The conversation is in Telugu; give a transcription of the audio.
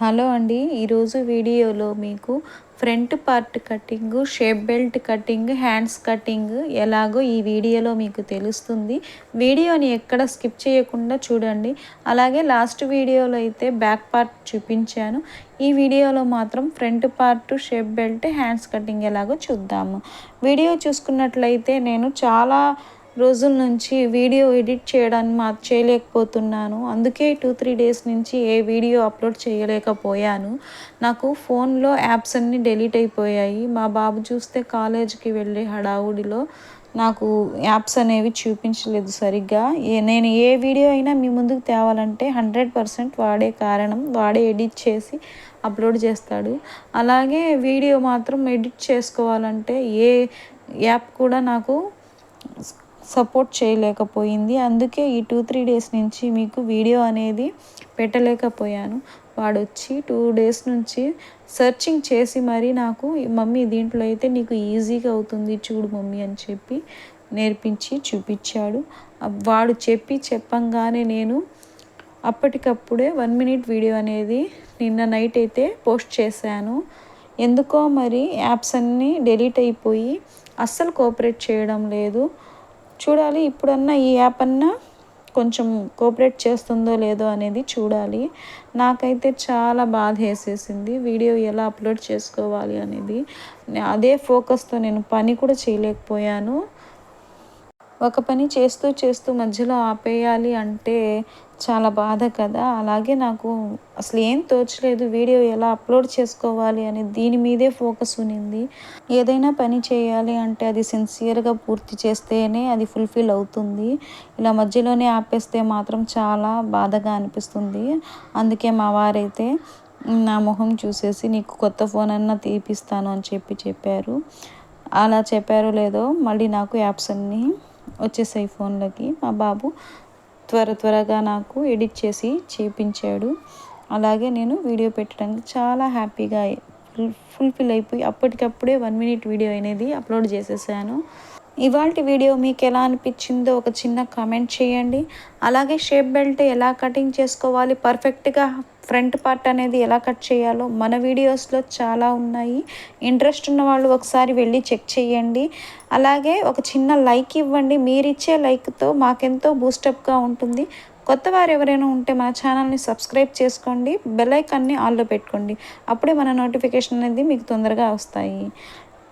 హలో అండి. ఈరోజు వీడియోలో మీకు front part cutting shape belt cutting hands cutting ఎలాగో ఈ వీడియోలో మీకు తెలుస్తుంది. వీడియోని ఎక్కడ స్కిప్ చేయకుండా చూడండి. అలాగే లాస్ట్ వీడియోలో అయితే బ్యాక్ పార్ట్ చూపించాను. ఈ వీడియోలో మాత్రం front part shape belt hands cutting ఎలాగో చూద్దాము. వీడియో చూసుకున్నట్లయితే నేను చాలా రోజుల నుంచి వీడియో ఎడిట్ చేయడానికి మా చేయలేకపోతున్నాను. అందుకే టూ త్రీ డేస్ నుంచి ఏ వీడియో అప్లోడ్ చేయలేకపోయాను. నాకు ఫోన్లో యాప్స్ అన్నీ డెలీట్ అయిపోయాయి. మా బాబు చూస్తే కాలేజీకి వెళ్ళే హడావుడిలో నాకు యాప్స్ అనేవి చూపించలేదు సరిగ్గా. నేను ఏ వీడియో అయినా మీ ముందుకు తేవాలంటే హండ్రెడ్ పర్సెంట్ వాడే కారణం వాడే ఎడిట్ చేసి అప్లోడ్ చేస్తాడు. అలాగే వీడియో మాత్రం ఎడిట్ చేసుకోవాలంటే ఏ యాప్ కూడా నాకు సపోర్ట్ చేయలేకపోయింది. అందుకే ఈ టూ త్రీ డేస్ నుంచి మీకు వీడియో అనేది పెట్టలేకపోయాను. వాడు వచ్చి టూ డేస్ నుంచి సెర్చింగ్ చేసి మరీ నాకు మమ్మీ దీంట్లో అయితే నీకు ఈజీగా అవుతుంది చూడు మమ్మీ అని చెప్పి నేర్పించి చూపించాడు. వాడు చెప్పి చెప్పంగానే నేను అప్పటికప్పుడే వన్ మినిట్ వీడియో అనేది నిన్న నైట్ అయితే పోస్ట్ చేశాను. ఎందుకో మరి యాప్స్ అన్నీ డెలీట్ అయిపోయి అస్సలు కోఆపరేట్ చేయడం లేదు. చూడాలి. ఇప్పుడన్నా ఈ యాప్ అన్నా కొంచెం కోఆపరేట్ చేస్తుందో లేదో అనేది చూడాలి. నాకైతే చాలా బాధ వేసేసింది. వీడియో ఎలా అప్లోడ్ చేసుకోవాలి అనేది. అదే ఫోకస్తో నేను పని కూడా చేయలేకపోయాను. ఒక పని చేస్తూ చేస్తూ మధ్యలో ఆపేయాలి అంటే చాలా బాధ కదా. అలాగే నాకు అసలు ఏం తోచలేదు. వీడియో ఎలా అప్లోడ్ చేసుకోవాలి అని దీని మీదే ఫోకస్ ఉనింది ఏదైనా పని చేయాలి అంటే అది సిన్సియర్గా పూర్తి చేస్తేనే అది ఫుల్ఫిల్ అవుతుంది. ఇలా మధ్యలోనే ఆపేస్తే మాత్రం చాలా బాధగా అనిపిస్తుంది. అందుకే మా వారైతే నా మొహం చూసేసి నీకు కొత్త ఫోన్ అన్నా తీపిస్తాను అని చెప్పి చెప్పారు. అలా చెప్పారో లేదో మళ్ళీ నాకు యాప్స్ అన్నీ వచ్చేసాయి ఫోన్లోకి. మా బాబు త్వర త్వరగా నాకు ఎడిట్ చేసి చేపించాడు. అలాగే నేను వీడియో పెట్టడానికి చాలా హ్యాపీగా ఫుల్ఫిల్ అయిపోయి అప్పటికప్పుడే వన్ మినిట్ వీడియో అనేది అప్లోడ్ చేసేసాను. ఇవాళ వీడియో మీకు ఎలా అనిపించిందో ఒక చిన్న కామెంట్ చేయండి. అలాగే షేప్ బెల్ట్ ఎలా కటింగ్ చేసుకోవాలి పర్ఫెక్ట్గా ఫ్రంట్ పార్ట్ అనేది ఎలా కట్ చేయాలో మన వీడియోస్లో చాలా ఉన్నాయి. ఇంట్రెస్ట్ ఉన్న వాళ్ళు ఒకసారి వెళ్ళి చెక్ చేయండి. అలాగే ఒక చిన్న లైక్ ఇవ్వండి. మీరు ఇచ్చే లైక్తో మాకెంతో బూస్టప్గా ఉంటుంది. కొత్త వారు ఎవరైనా ఉంటే మన ఛానల్ని సబ్స్క్రైబ్ చేసుకోండి. బెల్ ఐకాన్ని ఆన్లో పెట్టుకోండి. అప్పుడే మన నోటిఫికేషన్ అనేది మీకు తొందరగా వస్తాయి.